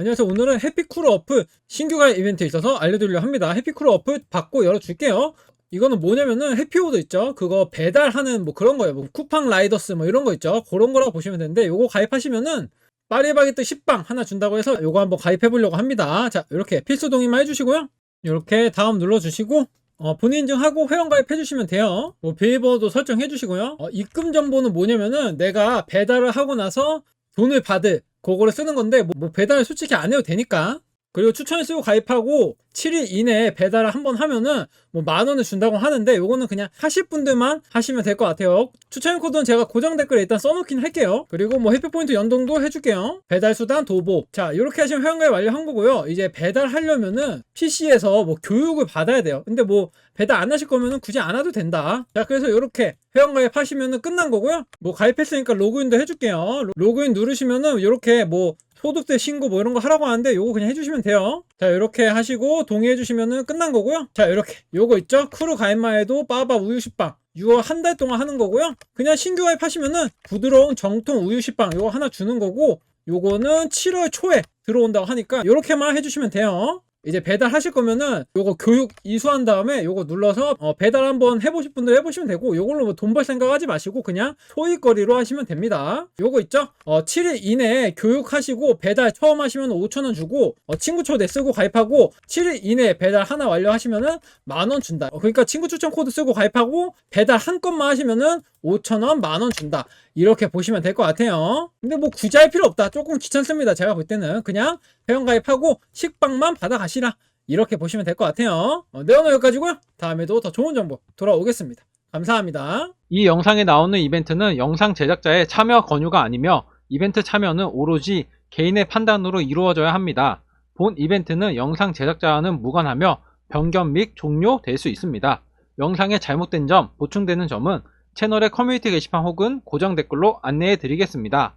안녕하세요. 오늘은 해피쿠르 어프 신규 가입 이벤트에 있어서 알려드리려 합니다. 해피쿠르 어프 받고 열어줄게요. 이거는 뭐냐면은 해피오드 있죠? 그거 배달하는 뭐 그런 거예요. 뭐 쿠팡 라이더스 뭐 이런 거 있죠? 그런 거라고 보시면 되는데 요거 가입하시면은 파리바게뜨 10방 하나 준다고 해서 요거 한번 가입해 보려고 합니다. 자, 이렇게 필수 동의만 해주시고요. 이렇게 다음 눌러주시고 어, 본인 인증하고 회원 가입해 주시면 돼요. 뭐 비밀번호도 설정해 주시고요. 어, 입금 정보는 뭐냐면은 내가 배달을 하고 나서 돈을 받을 그거를 쓰는 건데 뭐, 뭐 배달 솔직히 안 해도 되니까. 그리고 추천을 쓰고 가입하고 7일 이내에 배달을 한 번 하면은 뭐 만 원을 준다고 하는데 요거는 그냥 하실 분들만 하시면 될 것 같아요. 추천 코드는 제가 고정 댓글에 일단 써놓긴 할게요. 그리고 뭐 해피포인트 연동도 해줄게요. 배달 수단 도보. 자 이렇게 하시면 회원가입 완료한 거고요. 이제 배달하려면은 PC에서 뭐 교육을 받아야 돼요. 근데 뭐 배달 안 하실 거면은 굳이 안 와도 된다. 자 그래서 이렇게 회원가입 하시면은 끝난 거고요. 뭐 가입했으니까 로그인도 해줄게요. 로- 로그인 누르시면은 이렇게 뭐 소득세 신고 뭐 이런 거 하라고 하는데 요거 그냥 해주시면 돼요. 자 이렇게 하시고 동의해 주시면은 끝난 거고요. 자 이렇게 요거 있죠? 크루 가입만 해도 빠바 우유 식빵 6월 한 달 동안 하는 거고요. 그냥 신규 가입하시면은 부드러운 정통 우유 식빵 요거 하나 주는 거고 요거는 7월 초에 들어온다고 하니까 요렇게만 해주시면 돼요. 이제 배달 하실 거면은 요거 교육 이수한 다음에 요거 눌러서 어, 배달 한번 해보실 분들 해보시면 되고 요걸로 뭐 돈 벌 생각하지 마시고 그냥 소일거리로 하시면 됩니다. 요거 있죠? 어, 7일 이내에 교육하시고 배달 처음 하시면 5천원 주고 어, 친구 초대 쓰고 가입하고 7일 이내에 배달 하나 완료하시면은 만원 준다. 어, 그러니까 친구 추천 코드 쓰고 가입하고 배달 한 건만 하시면은 5천원 만원 준다. 이렇게 보시면 될 것 같아요. 근데 뭐 굳이 할 필요 없다. 조금 귀찮습니다. 제가 볼 때는 그냥 회원 가입하고 식빵만 받아가시라. 이렇게 보시면 될 것 같아요. 어, 네, 오늘 여기까지고요. 다음에도 더 좋은 정보 돌아오겠습니다. 감사합니다. 이 영상에 나오는 이벤트는 영상 제작자의 참여 권유가 아니며 이벤트 참여는 오로지 개인의 판단으로 이루어져야 합니다. 본 이벤트는 영상 제작자와는 무관하며 변경 및 종료될 수 있습니다. 영상에 잘못된 점, 보충되는 점은 채널의 커뮤니티 게시판 혹은 고정 댓글로 안내해 드리겠습니다.